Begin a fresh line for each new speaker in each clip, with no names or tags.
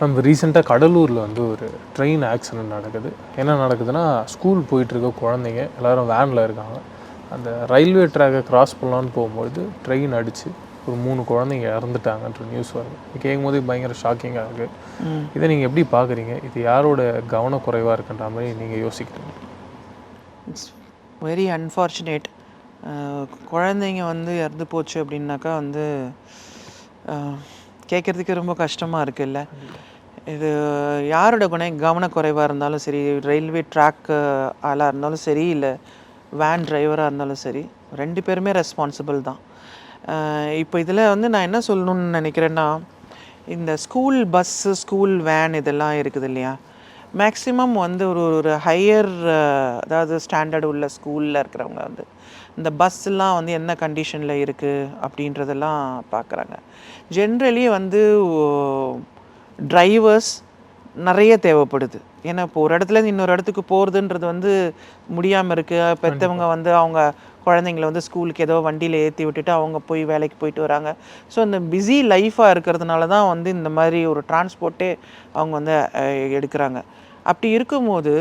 நம்ம ரீசெண்டாக கடலூரில் வந்து ஒரு ட்ரெயின் ஆக்சிடென்ட் நடக்குது. என்ன நடக்குதுன்னா ஸ்கூல் போயிட்டுருக்க குழந்தைங்க எல்லாரும் வேனில் இருக்காங்க. அந்த ரயில்வே ட்ராக்கை கிராஸ் பண்ணலான்னு போகும்பொழுது ட்ரெயின் அடித்து ஒரு மூணு குழந்தைங்க இறந்துட்டாங்கன்ற நியூஸ் வருது. இது கேட்கும்போது பயங்கர ஷாக்கிங்காக இருக்குது இதை நீங்கள் எப்படி பார்க்குறீங்க இது யாரோட கவனக்குறைவாக இருக்குன்ற மாதிரி நீங்கள் யோசிக்கிறீங்க?
இட்ஸ் வெரி அன்ஃபார்ச்சுனேட் குழந்தைங்க வந்து இறந்து போச்சு அப்படின்னாக்கா வந்து கேட்குறதுக்கு ரொம்ப கஷ்டமாக இருக்குல்ல. இது யாரோட குண கவனக்குறைவாக இருந்தாலும் சரி ரயில்வே ட்ராக் ஆளாக இருந்தாலும் சரி இல்லை வேன் டிரைவராக இருந்தாலும் சரி ரெண்டு பேருமே ரெஸ்பான்சிபிள் தான். இப்போ இதில் வந்து நான் என்ன சொல்லணும்னு நினைக்கிறேன்னா இந்த ஸ்கூல் பஸ்ஸு ஸ்கூல் வேன் இதெல்லாம் இருக்குது இல்லையா? மேக்ஸிமம் வந்து ஒரு ஒரு ஹையர் அதாவது ஸ்டாண்டர்ட் உள்ள ஸ்கூலில் இருக்கிறவங்க வந்து இந்த பஸ்ஸெல்லாம் வந்து என்ன கண்டிஷனில் இருக்குது அப்படின்றதெல்லாம் பார்க்குறாங்க ஜென்ரலி வந்து டிரைவர்ஸ் நிறைய தேவைப்படுது. ஏன்னா இப்போ ஒரு இடத்துல இருந்து இன்னொரு இடத்துக்கு போகிறதுன்றது வந்து முடியாமல் இருக்குது பெற்றவங்க வந்து அவங்க குழந்தைங்கள வந்து ஸ்கூலுக்கு ஏதோ வண்டியில் ஏற்றி விட்டுட்டு அவங்க போய் வேலைக்கு போயிட்டு வராங்க. ஸோ இந்த பிஸி லைஃபாக இருக்கிறதுனால தான் வந்து இந்த மாதிரி ஒரு டிரான்ஸ்போர்ட்டே அவங்க வந்து எடுக்கிறாங்க. அப்படி இருக்கும்போது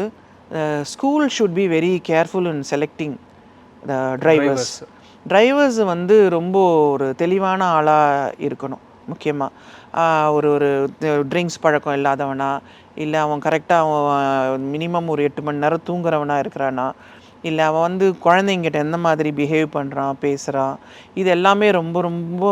school should be very careful in selecting drivers drivers வந்து ரொம்ப ஒரு தெளிவான ஆளாக இருக்கணும் முக்கியமாக ஒரு ஒரு ட்ரிங்க்ஸ் பழக்கம் இல்லாதவனா இல்லை அவன் கரெக்டாக அவன் மினிமம் ஒரு எட்டு மணி நேரம் தூங்குறவனா இருக்கிறானா இல்லை அவன் வந்து குழந்தைங்கிட்ட எந்த மாதிரி பிஹேவ் பண்ணுறான் பேசுகிறான் இது எல்லாமே ரொம்ப ரொம்ப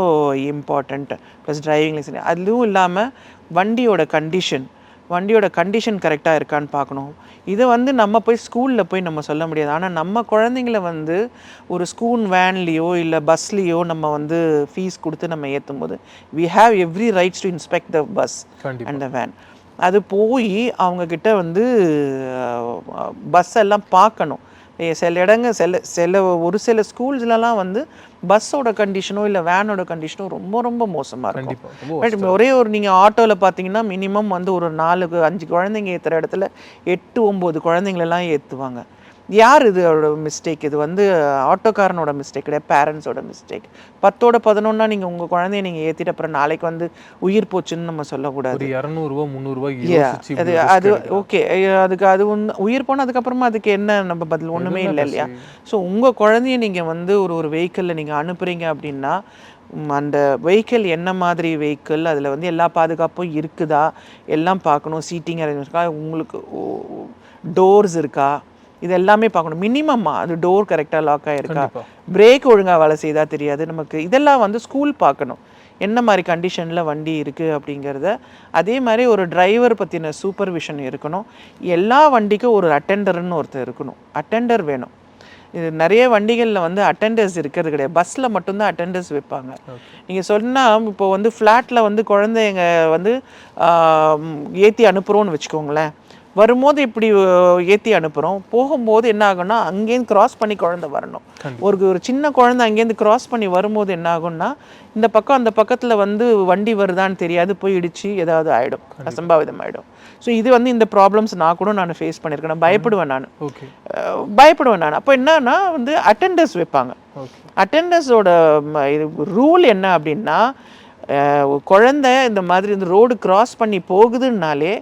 இம்பார்ட்டண்ட் ப்ளஸ் டிரைவிங் லைசன்ஸ் அதுவும் இல்லாமல் வண்டியோட கண்டிஷன் வண்டியோட கண்டிஷன் கரெக்டாக இருக்கான்னு பார்க்கணும். இதை வந்து நம்ம போய் ஸ்கூலில் போய் நம்ம சொல்ல முடியாது. ஆனால் நம்ம குழந்தைங்கள வந்து ஒரு ஸ்கூல் வேன்லேயோ இல்லை பஸ்லேயோ நம்ம வந்து ஃபீஸ் கொடுத்து நம்ம ஏற்றும் போது we have every rights to inspect the bus. And the van அது போய் அவங்கக்கிட்ட வந்து பஸ் எல்லாம் பார்க்கணும். சில இடங்க சில சில ஒரு சில ஸ்கூல்ஸ்லலாம் வந்து பஸ்ஸோட கண்டிஷனோ இல்லை வேனோட கண்டிஷனோ ரொம்ப ரொம்ப மோசமாக இருக்கும். பட் ஒரே ஒரு நீங்கள் ஆட்டோவில் பார்த்தீங்கன்னா மினிமம் வந்து ஒரு நாலு அஞ்சு குழந்தைங்க ஏற்றுற இடத்துல எட்டு ஒம்பது குழந்தைங்களெல்லாம் ஏற்றுவாங்க யார் இதோட மிஸ்டேக் இது வந்து ஆட்டோக்காரனோட மிஸ்டேக் கிடையாது பேரண்ட்ஸோட மிஸ்டேக் பத்தோட பதினொன்னா நீங்கள் உங்கள் குழந்தைய நீங்கள் ஏற்றிட்டு அப்புறம் நாளைக்கு வந்து உயிர் போச்சுன்னு நம்ம சொல்லக்கூடாது.
இரநூறுவா முந்நூறுரூவா
அது அது. ஓகே அதுக்கு அது ஒன்று உயிர் போனதுக்கப்புறமா அதுக்கு என்ன நம்ம பதில்? ஒன்றுமே இல்லை இல்லையா? ஸோ உங்கள் குழந்தைய நீங்கள் வந்து ஒரு ஒரு வெஹிக்கிளில் நீங்கள் அனுப்புகிறீங்க அப்படின்னா அந்த வெஹிக்கிள் என்ன மாதிரி வெஹிக்கிள் அதில் வந்து எல்லா பாதுகாப்பும் இருக்குதா? எல்லாம் பார்க்கணும். சீட்டிங் அரேஞ்ச் இருக்கா? உங்களுக்கு டோர்ஸ் இருக்கா? இது எல்லாமே பார்க்கணும் மினிமமாக அது டோர் கரெக்டாக லாக் ஆகிருக்கா. பிரேக் ஒழுங்காக வேலை செய்தா தெரியாது நமக்கு. இதெல்லாம் வந்து ஸ்கூல் பார்க்கணும். என்ன மாதிரி கண்டிஷனில் வண்டி இருக்குது அப்படிங்கிறத. அதே மாதிரி ஒரு டிரைவர் பற்றின சூப்பர்விஷன் இருக்கணும். எல்லா வண்டிக்கும் ஒரு அட்டெண்டர்னு ஒருத்தர் இருக்கணும். அட்டெண்டர் வேணும். இது நிறைய வண்டிகளில் வந்து அட்டெண்டர்ஸ் இருக்கிறது கிடையாது. பஸ்ஸில் மட்டும்தான் அட்டெண்டர்ஸ் வைப்பாங்க. நீங்கள் சொன்னால் இப்போ வந்து ஃப்ளாட்டில் வந்து குழந்தைங்க வந்து ஏற்றி அனுப்புகிறோன்னு வச்சுக்கோங்களேன். வரும்போது இப்படி ஏற்றி அனுப்புகிறோம் போகும்போது என்ன ஆகும்னா அங்கேருந்து கிராஸ் பண்ணி குழந்தை வரணும். ஒரு ஒரு சின்ன குழந்தை அங்கேருந்து கிராஸ் பண்ணி வரும்போது என்ன ஆகும்னா இந்த பக்கம் அந்த பக்கத்தில் வந்து வண்டி வருதான்னு தெரியாது போய் இடிச்சு ஏதாவது ஆகிடும் அசம்பாவிதம் ஆகிடும் ஸோ இது வந்து இந்த ப்ராப்ளம்ஸ் நான் கூட நான் ஃபேஸ் பண்ணியிருக்கேன். நான் பயப்படுவேன் நான். பயப்படுவேன் நான். அப்போ என்னன்னா வந்து அட்டெண்டர்ஸ் வைப்பாங்க. அட்டெண்டர்ஸோட இது ரூல் என்ன அப்படின்னா குழந்தை இந்த மாதிரி இந்த ரோடு கிராஸ் பண்ணி போகுதுன்னாலே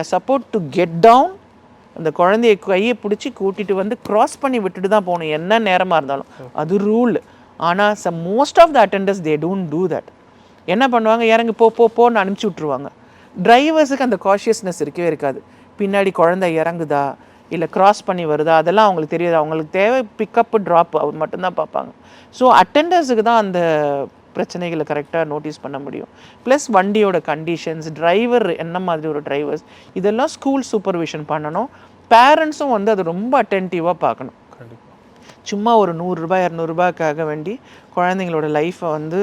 are supposed to get down அந்த குழந்தைய கையை பிடிச்சி கூட்டிட்டு வந்து கிராஸ் பண்ணி விட்டுட்டு தான் போகணும். என்ன நேரமாக இருந்தாலும். அது ரூல் ஆனால் the most of the attenders they don't do that என்ன பண்ணுவாங்க? இறங்கி போ போ போன்னு அனுப்பிச்சி விட்ருவாங்க டிரைவர்ஸுக்கு அந்த காஷியஸ்னஸ் இருக்கவே இருக்காது. பின்னாடி குழந்தை இறங்குதா? இல்லை கிராஸ் பண்ணி வருதா? அதெல்லாம் அவங்களுக்கு தெரியாது. அவங்களுக்கு தேவை பிக்கப்பு ட்ராப் அவர் மட்டும்தான் பார்ப்பாங்க. ஸோ அட்டண்டர்ஸுக்கு தான் அந்த பிரச்சனைகளை கரெக்டாக நோட்டீஸ் பண்ண முடியும். ப்ளஸ் வண்டியோட கண்டிஷன்ஸ் டிரைவர் என்ன மாதிரி ஒரு டிரைவர்ஸ் இதெல்லாம் ஸ்கூல் சூப்பர்விஷன் பண்ணணும். பேரண்ட்ஸும் வந்து அது ரொம்ப அட்டென்டிவாக பார்க்கணும். சும்மா ஒரு நூறுரூபா இரநூறுபாக்காக வேண்டி குழந்தைங்களோட லைஃப்பை வந்து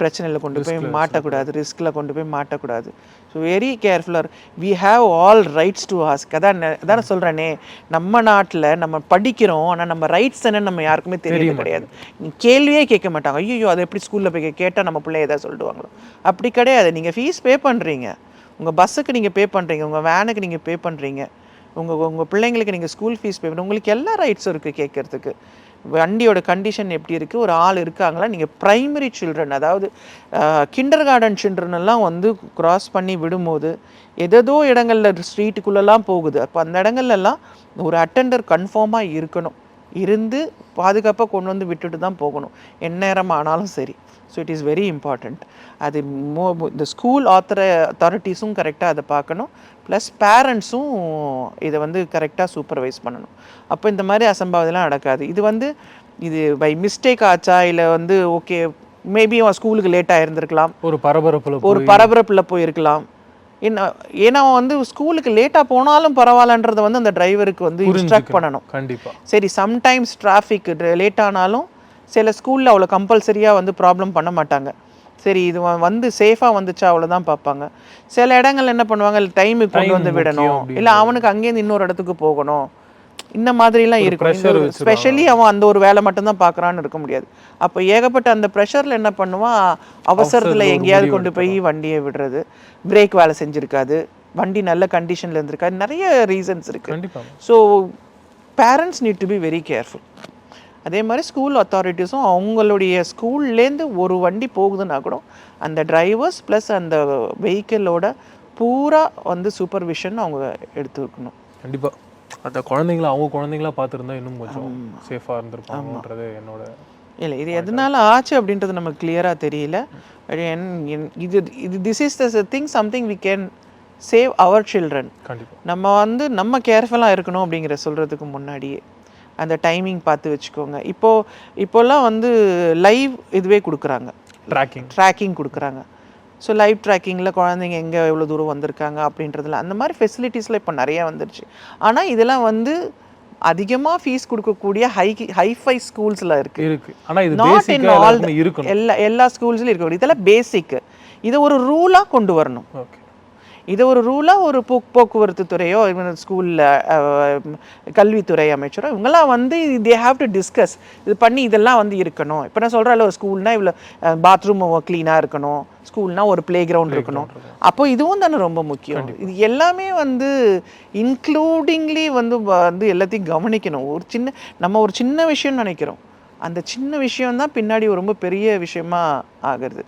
பிரச்சனையில் கொண்டு போய் மாட்டக்கூடாது ரிஸ்கில் கொண்டு போய் மாட்டக்கூடாது. ஸோ வெரி கேர்ஃபுல்லாக we have all rights to ask அதான் அதான் சொல்கிறேனே நம்ம நாட்டில் நம்ம படிக்கிறோம் ஆனால் நம்ம ரைட்ஸ் என்னன்னு நம்ம யாருக்குமே தெரியறது கிடையாது. கேள்வியே கேட்க மாட்டாங்க. ஐயோ அதை எப்படி ஸ்கூலில் போய் கேட்டால் நம்ம பிள்ளை எதாவது சொல்லிடுவாங்களோ? அப்படி கிடையாது. நீங்கள் ஃபீஸ் பே பண்ணுறீங்க உங்கள் பஸ்ஸுக்கு நீங்கள் பே பண்ணுறீங்க உங்கள் வேனுக்கு நீங்கள் பே பண்ணுறீங்க உங்கள் உங்கள் பிள்ளைங்களுக்கு நீங்கள் ஸ்கூல் ஃபீஸ் பே பண்ண உங்களுக்கு எல்லா ரைட்ஸும் இருக்குது கேட்குறதுக்கு. வண்டியோட கண்டிஷன் எப்படி இருக்குது ஒரு ஆள் இருக்காங்களா? நீங்கள் ப்ரைமரி சில்ட்ரன் அதாவது கிண்டர் கார்டன் சில்ட்ரன் எல்லாம் வந்து க்ராஸ் பண்ணி விடும்போது எதேதோ இடங்களில் ஸ்ட்ரீட்டுக்குள்ளெல்லாம் போகுது. அப்போ அந்த இடங்கள்லாம் ஒரு அட்டெண்டர் கன்ஃபார்மாக இருக்கணும். இருந்து பாதுகாப்பாக கொண்டு வந்து விட்டுட்டு தான் போகணும். எந்நேரம் ஆனாலும் சரி. So it is very important அது மோ இந்த ஸ்கூல் ஆத்தர அத்தாரிட்டிஸும் கரெக்டாக அதை பார்க்கணும். ப்ளஸ் பேரண்ட்ஸும் இதை வந்து கரெக்டாக சூப்பர்வைஸ் பண்ணணும். அப்போ இந்த மாதிரி அசம்பாவிதம்லாம் நடக்காது. இது வந்து இது பை மிஸ்டேக் ஆச்சா? இல்லை வந்து ஓகே மேபி அவன் ஸ்கூலுக்கு லேட்டாக இருந்திருக்கலாம்.
ஒரு பரபரப்புல
ஒரு பரபரப்பில் போயிருக்கலாம். என்ன ஏன்னா வந்து ஸ்கூலுக்கு லேட்டாக போனாலும் பரவாயில்லன்றதை வந்து அந்த டிரைவருக்கு வந்து இன்ஸ்ட்ரக்ட் பண்ணணும்.
கண்டிப்பா.
சரி சம்டைம்ஸ் டிராஃபிக் லேட் ஆனாலும் சில ஸ்கூலில் அவ்வளோ கம்பல்சரியாக வந்து ப்ராப்ளம் பண்ண மாட்டாங்க. சரி இது வந்து சேஃபாக வந்துச்சா அவ்வளோதான் பார்ப்பாங்க. சில இடங்கள்ல என்ன பண்ணுவாங்க டைமுக்கு கொண்டு வந்து விடணும். இல்லை அவனுக்கு அங்கேருந்து இன்னொரு இடத்துக்கு போகணும். இந்த மாதிரிலாம் இருக்கும். ஸ்பெஷலி அவன் அந்த ஒரு வேலை மட்டும்தான் பார்க்குறான்னு இருக்க முடியாது. அப்போ ஏகப்பட்ட அந்த ப்ரெஷரில் என்ன பண்ணுவான் அவசரத்தில் எங்கேயாவது கொண்டு போய் வண்டியை விடுறது. பிரேக் வேலை செஞ்சுருக்காது. வண்டி நல்ல கண்டிஷனில் இருந்திருக்காது. நிறைய ரீசன்ஸ் இருக்குது so parents need to be very careful அதே மாதிரி ஸ்கூல் அத்தாரிட்டிஸும் அவங்களுடைய ஸ்கூல்லேருந்து ஒரு வண்டி போகுதுன்னா கூட அந்த டிரைவர்ஸ் ப்ளஸ் அந்த வெஹிக்கிளோட பூரா வந்து சூப்பர்விஷன் அவங்க எடுத்துக்கணும்.
கண்டிப்பா. அந்த குழந்தைங்கள அவங்க குழந்தைங்களா பார்த்துருந்தா இன்னும் கொஞ்சம் சேஃபா இருந்திருப்பாங்கன்றது என்னோட
இல்லை இது எதனால ஆச்சு அப்படின்றது நமக்கு கிளியராக தெரியல. இது இது this is the thing something we can save our children
கண்டிப்பா.
நம்ம வந்து நம்ம கேர்ஃபுல்லாக இருக்கணும் அப்படிங்கிற சொல்கிறதுக்கு முன்னாடியே. அந்த டைமிங் பார்த்து வச்சுக்கோங்க. இப்போது இப்போல்லாம் வந்து லைவ் இதுவே கொடுக்குறாங்க.
ட்ராக்கிங்
ட்ராக்கிங் கொடுக்குறாங்க. ஸோ லைவ் ட்ராக்கிங்கில் குழந்தைங்க எங்கே எவ்வளோ தூரம் வந்திருக்காங்க அப்படின்றதுல அந்த மாதிரி ஃபெசிலிட்டிஸ்லாம் இப்போ நிறைய வந்துருச்சு. ஆனால் இதெல்லாம் வந்து அதிகமாக ஃபீஸ் கொடுக்கக்கூடிய ஹை ஹைஃபை ஸ்கூல்ஸில் இருக்குது
இருக்கு. ஆனா இது
நாட் இன்
பேசிக்கா
ஆல் எல்லா எல்லா ஸ்கூல்ஸ்லையும் இருக்க இதெல்லாம் பேசிக் இதை ஒரு ரூலாக கொண்டு வரணும்.
ஓகே
இதை ஒரு ரூலாக ஒரு போ போக்குவரத்து துறையோ ஸ்கூலில் கல்வித்துறை அமைச்சரோ இவங்கெல்லாம் வந்து தே ஹாவ் டு டிஸ்கஸ் இது பண்ணி இதெல்லாம் வந்து இருக்கணும். இப்போ நான் சொல்கிறேன் ஒரு ஸ்கூல்னா இவ்வளோ பாத்ரூம் க்ளீனாக இருக்கணும். ஸ்கூல்னா ஒரு ப்ளே கிரவுண்ட் இருக்கணும். அப்போ இதுவும் தானே ரொம்ப முக்கியம். இது எல்லாமே வந்து இன்க்ளூடிங்லி வந்து வந்து எல்லாத்தையும் கவனிக்கணும். ஒரு சின்ன நம்ம ஒரு சின்ன விஷயம் நினைக்கிறோம். அந்த சின்ன விஷயம் தான் பின்னாடி ஒரு ரொம்ப பெரிய விஷயமா ஆகுறது.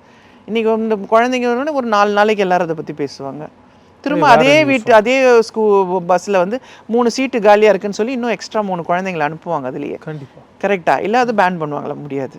இன்னைக்கு இந்த குழந்தைங்க ஒரு நாலு நாளைக்கு எல்லாரும் அதை பற்றி பேசுவாங்க. திரும்ப அதே வீட்டு அதே ஸ்கூ பஸ்ஸில் வந்து மூணு சீட்டு காலியாக இருக்குன்னு சொல்லி இன்னும் எக்ஸ்ட்ரா மூணு குழந்தைங்களை அனுப்புவாங்க அதுலேயே.
கண்டிப்பா.
கரெக்டா இல்லை அது பேன் பண்ணுவாங்களா? முடியாது.